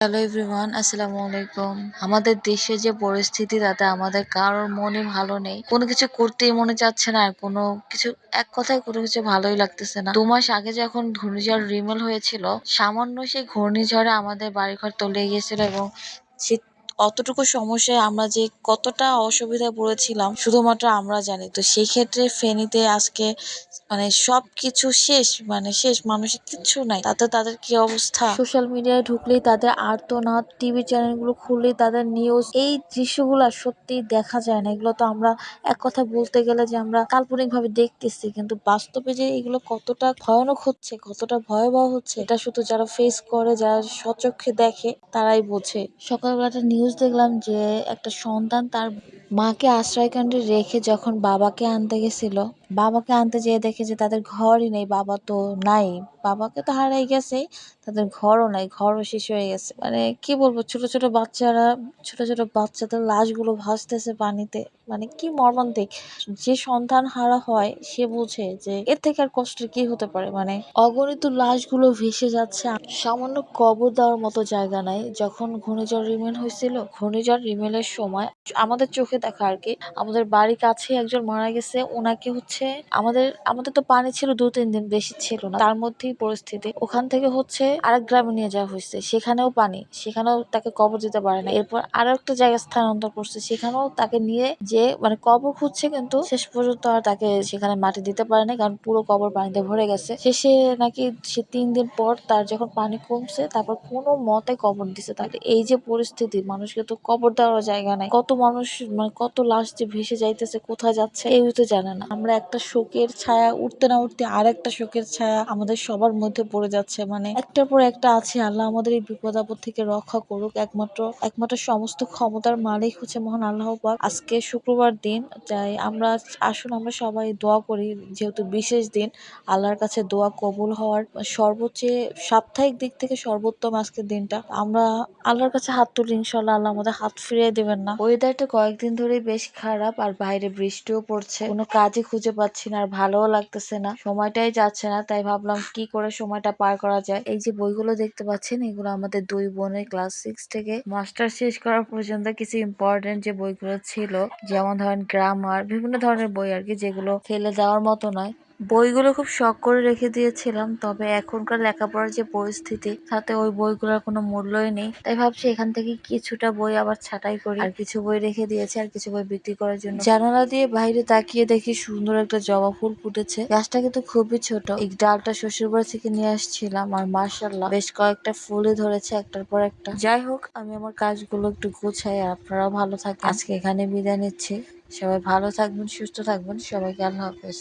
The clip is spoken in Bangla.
হ্যালো এভরিওয়ান আসসালামু আলাইকুম আমাদের দেশে যে পরিস্থিতি, তাতে আমাদের কারোর মনে ভালো নেই। কোনো কিছু করতেই মনে চাচ্ছে না আর কোনো কিছু, এক কথায় কোনো কিছু ভালোই লাগতেছে না। দু মাস আগে যখন ঘূর্ণিঝড় রিমেল হয়েছিল, সামান্য সেই ঘূর্ণিঝড়ে আমাদের বাড়িঘর তলিয়ে গিয়েছিল এবং সে অতটুকু সমস্যায় আমরা যে কতটা অসুবিধায় পড়েছিলাম শুধুমাত্র আমরা জানি। তো সেই ক্ষেত্রে ফেনীতে আজকে মানে সবকিছু শেষ মানে শেষ মানুষের কিচ্ছু নাই। তাতে তাদের কি অবস্থা? সোশ্যাল মিডিয়ায় ঢুকলেই তাদের আর্তনাদ টিভি চ্যানেলগুলো খুললেই তাদের নিউজ এই দৃশ্যগুলো সত্যি দেখা যায় না। এগুলো তো আমরা এক কথা বলতে গেলে যে আমরা কাল্পনিক ভাবে দেখতেছি কিন্তু বাস্তবে যে এগুলো কতটা ভয়ানক হচ্ছে কতটা ভয়াবহ হচ্ছে এটা শুধু যারা ফেস করে যারা সচক্ষে দেখে তারাই বোঝে। সকালবেলা একটা নিউজ দেখলাম যে একটা সন্তান তার মাকে আশ্রয়কেন্দ্রে রেখে যখন বাবাকে আনতে গেছিল, বাবাকে আনতে যেয়ে দেখে যে তাদের ঘরই নেই, বাবা তো নাই, বাবাকে তো হারাই গেছে তাদের ঘরও নাই, ঘরও শেষ হয়ে গেছে। মানে কি বলব, ছোট ছোট বাচ্চারা, ছোট ছোট বাচ্চাদের লাশগুলো ভাসতেছে পানিতে। মানে কি মর্মান্তিক। যে সন্তান হারা হয়, সে বুঝে যে এর থেকে আর কষ্টের কি হতে পারে। মানে অগণিত লাশগুলো ভেসে যাচ্ছে। সামান্য কবর দেওয়ার মতো জায়গা নাই। যখন ঘূর্ণিঝড় রিমেল হয়েছিল, ঘূর্ণিঝড় রিমেলের সময় আমাদের চোখে দেখা আর কি। আমাদের বাড়ির কাছে একজন মারা গেছে। ওনাকে হচ্ছে আমাদের আমাদের তো পানি ছিল দু তিন দিন, বেশি ছিল না। তার মধ্যেই পরিস্থিতি। ওখান থেকে হচ্ছে আরেক গ্রামে নিয়ে যাওয়া হয়েছে। সেখানেও পানি, সেখানেও তাকে কবর দিতে পারে না এরপর আরও একটা জায়গায় স্থানান্তর করছে। সেখানেও তাকে নিয়ে যে মানে কবর খুঁজছে কিন্তু শেষ পর্যন্ত আর তাকে সেখানে মাটি দিতে পারে না কারণ পুরো কবর পানিতে ভরে গেছে। শেষে নাকি সে তিন দিন পর তার যখন পানি কমছে, তারপর কোনো মতে কবর দিছে তাহলে এই যে পরিস্থিতি, মানুষকে তো কবর দেওয়ার জায়গা নাই। কত মানুষ মানে কত লাশ যে ভেসে যাইতেছে, কোথায় যাচ্ছে এই তো জানে না। আমরা একটা শোকের ছায়া, উঠতে না উঠতে আর একটা শোকের ছায়া আমাদের সবার মধ্যে পড়ে যাচ্ছে। মানে একটার পর একটা আছে, আল্লাহ আমাদের এই বিপদ আপদ থেকে রক্ষা করুক। একমাত্র একমাত্র সমস্ত ক্ষমতার মালিক হচ্ছে মহান আল্লাহ পাক। আজকে শুক্রবার দিন, তাই আমরা আসুন, আমরা সবাই দোয়া করি, যেহেতু বিশেষ দিন, আল্লাহর কাছে দোয়া কবুল হওয়ার সর্বোচ্চ সাপ্তাহিক দিক থেকে সর্বোত্তম আজকের দিনটা। আমরা আল্লাহর কাছে হাত তুলি ইনশাল্লাহ আল্লাহ আমাদের হাত ফিরিয়ে দেবেন না। ওয়েদারটা কয়েকদিন ধরে বেশ খারাপ, আর বাইরে বৃষ্টিও পড়ছে। কোনো কাজই খুঁজে পাচ্ছি না, আর ভালোও লাগতেছে না। সময়টাই যাচ্ছে না, তাই ভাবলাম কি করে সময়টা পার করা যায়? এই যে বইগুলো দেখতে পাচ্ছেন, এগুলো আমাদের দুই বোনের ক্লাস সিক্স থেকে মাস্টার শেষ করা পর্যন্ত কিছু ইম্পর্টেন্ট যে বইগুলো ছিল, যেমন ধরেন গ্রামার বিভিন্ন ধরনের বই আর কি, যেগুলো ফেলে যাওয়ার মতো নয়। বইগুলো খুব শখ করে রেখে দিয়েছিলাম, তবে এখনকার লেখাপড়ার যে পরিস্থিতি, তাতে ওই বইগুলোর কোনো মূল্যই নেই। তাই ভাবছি এখান থেকে কিছুটা বই আবার ছাঁটাই করি। আর কিছু বই রেখে দিয়েছি, আর কিছু বই বিক্রি করার জন্য। জানালা দিয়ে বাইরে তাকিয়ে দেখি সুন্দর একটা জবা ফুল ফুটেছে। গাছটা কিন্তু খুবই ছোট। এই ডালটা শ্বশুর বাড়ি থেকে নিয়ে আসছিলাম, আর মার্শাল্লাহ বেশ কয়েকটা ফুলই ধরেছে একটার পর একটা। যাই হোক, আমি আমার কাজগুলো একটু গুছাই, আর আপনারাও ভালো থাকেন। আজকে এখানে বিদায় নিচ্ছি। সবাই ভালো থাকবেন, সুস্থ থাকবেন। সবাইকে আল্লাহ হাফেজ।